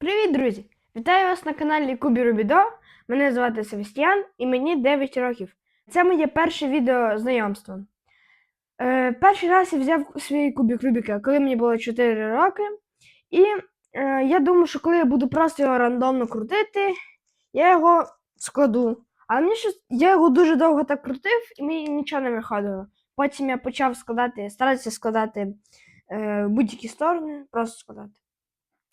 Привіт, друзі! Вітаю вас на каналі Кубі Рубідо. Мене звати Севастьян і мені 9 років. Це моє перше відео знайомство. Е, перший раз я взяв свій кубік Рубіка, коли мені було 4 роки. І е, я думав, що коли я буду просто його рандомно крутити, я його складу. Але мені щось, я його дуже довго так крутив, і мені нічого не виходило. Потім я почав складати, старатися складати е, будь-які сторони, просто складати.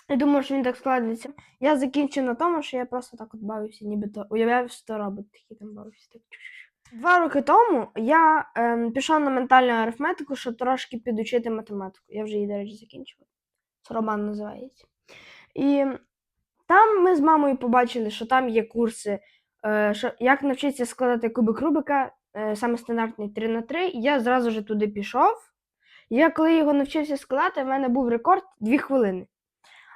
Я думав, що він так складеться. Я закінчив на тому, що я просто так от бавився, нібито уявляв, що робот такий там бавився. Так. Два роки тому я ем, пішов на ментальну арифметику, щоб трошки підучити математику. Я вже її, до речі, закінчила. Це роман називається. І там ми з мамою побачили, що там є курси, е, що, як навчитися складати кубик Рубика, е, саме стандартний 3 на 3 І я зразу ж туди пішов. Я коли його навчився складати, в мене був рекорд 2 хвилини.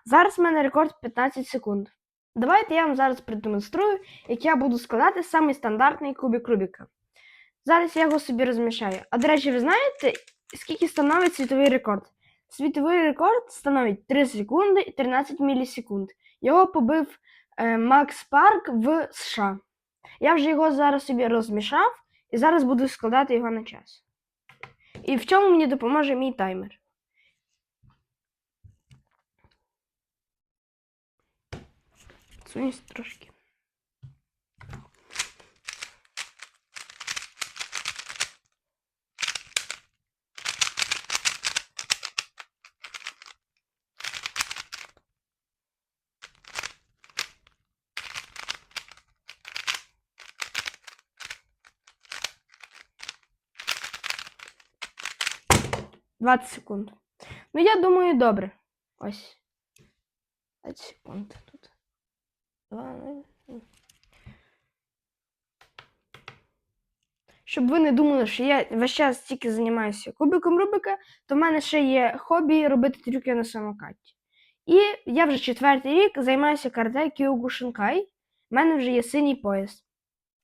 Зараз в мене рекорд 15 секунд. Давайте я вам зараз продемонструю, як я буду складати самий стандартний кубик Рубіка. Зараз я його собі розмішаю. А до речі, ви знаєте, скільки становить світовий рекорд? Світовий рекорд становить 3 секунди і 13 мілісекунд. Його побив е, Макс Парк в США. Я вже його зараз собі розмішав і зараз буду складати його на час. І в чому мені допоможе мій таймер. Сунься трошки. Двадцять секунд. Ну, я думаю, добре. Ось. 20 секунд Щоб ви не думали, що я весь час тільки займаюся кубиком Рубика, то в мене ще є хобі робити трюки на самокаті. І я вже четвертий рік займаюся карате Кіогушинкай. У мене вже є синій пояс.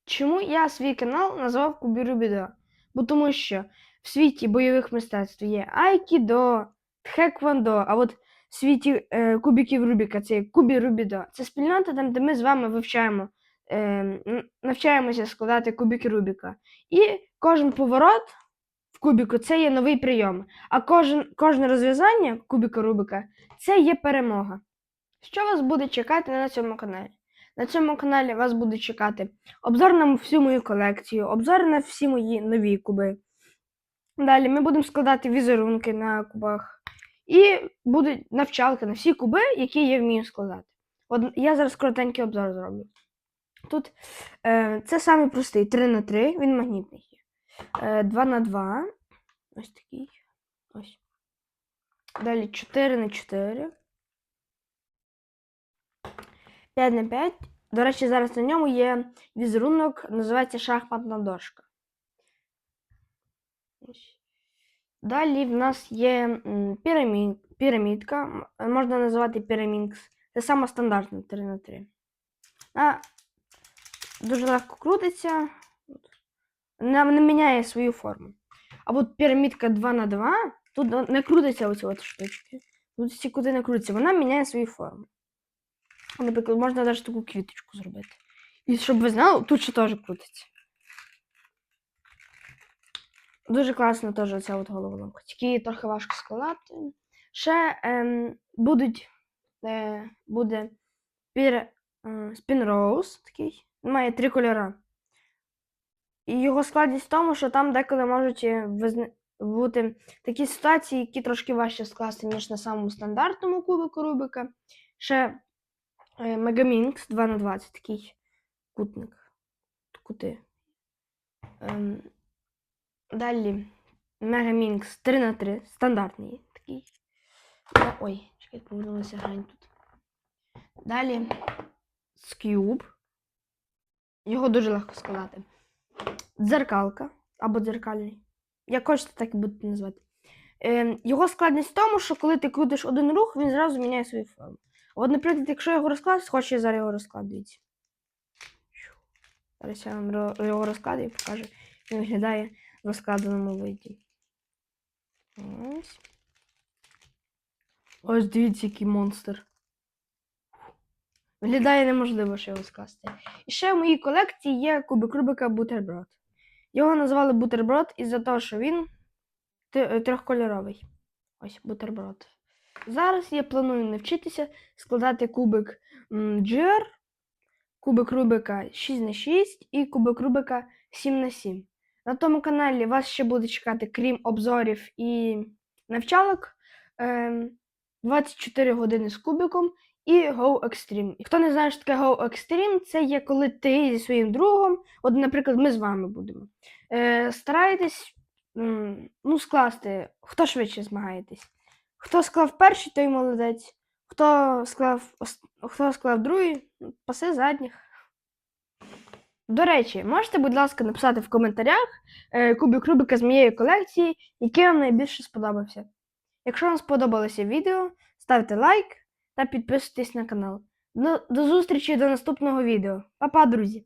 Чому я свій канал назвав Кубі Рубідо? Бо тому що в світі бойових мистецтв є Айкідо, Тхеквондо, а от світі е, кубіків Рубіка це Кубі Рубідо. Це спільнота, там, де ми з вами вивчаємо, е, навчаємося складати кубики Рубіка. І кожен поворот в кубіку це є новий прийом. А кожен, кожне розв'язання кубіка Рубіка це є перемога. Що вас буде чекати на цьому каналі? На цьому каналі вас буде чекати обзор на всю мою колекцію, обзор на всі мої нові куби. Далі ми будемо складати візерунки на кубах. І будуть навчалки на всі куби, які я вмію складати. От я зараз коротенький обзор зроблю. Тут е, це самий простий 3 на 3 він магнітний є. Е, 2 на 2 Ось такий. Ось. Далі 4 на 4 5 на 5 До речі, зараз на ньому є візерунок, називається шахматна дошка. Ось. Далі в нас є пірамід, пірамідка, можна називати пірамінкс. Це саме стандартна 3 на 3 А, дуже легко крутиться. От. Не, міняє свою форму. А от пірамідка 2 на 2 тут не крутиться оці от штучки. Тут ці куди не крутиться, вона міняє свою форму. Наприклад, можна навіть таку квіточку зробити. І щоб ви знали, тут ще теж крутиться. Дуже класно теж ця от головоломка. Тільки трохи важко складати. Ще ем, будуть, е, буде пір, е, Rose такий. Він має три кольори. І його складність в тому, що там деколи можуть е, визна- бути такі ситуації, які трошки важче скласти, ніж на самому стандартному кубику Рубика. Ще е, Megaminx 2 на 20 такий кутник. Кути. Ем, Далі Megaminx 3 на 3 стандартний такий. Ой, чекай, повернулася грань тут. Далі Скюб. Його дуже легко складати. Дзеркалка або дзеркальний. Як хочете, так і будете назвати. Е, його складність в тому, що коли ти крутиш один рух, він зразу міняє свою форму. От, наприклад, якщо я його розкладу, хочу я зараз його розкладу. Зараз я вам його розкладу і покажу, він виглядає в розкладеному виді. Ось. Ось дивіться, який монстр. Виглядає неможливо ще його скласти. І ще в моїй колекції є кубик Рубика Бутерброд. Його назвали бутерброд із-за того, що він е, трьохкольоровий. Ось бутерброд. Зараз я планую навчитися складати кубик GR, кубик Рубика 6 на 6 і кубик Рубика 7 на тому каналі вас ще буде чекати, крім обзорів і навчалок, ем, 24 години з кубиком і Go Extreme. І хто не знає, що таке Go Extreme, це є коли ти зі своїм другом, от, наприклад, ми з вами будемо. Е, стараєтесь м, ну, скласти, хто швидше змагаєтесь. Хто склав перший, той молодець. Хто склав, хто склав другий, паси задніх. До речі, можете, будь ласка, написати в коментарях е, кубик Рубика з моєї колекції, який вам найбільше сподобався. Якщо вам сподобалося відео, ставте лайк та підписуйтесь на канал. До, до зустрічі до наступного відео. Па-па, друзі!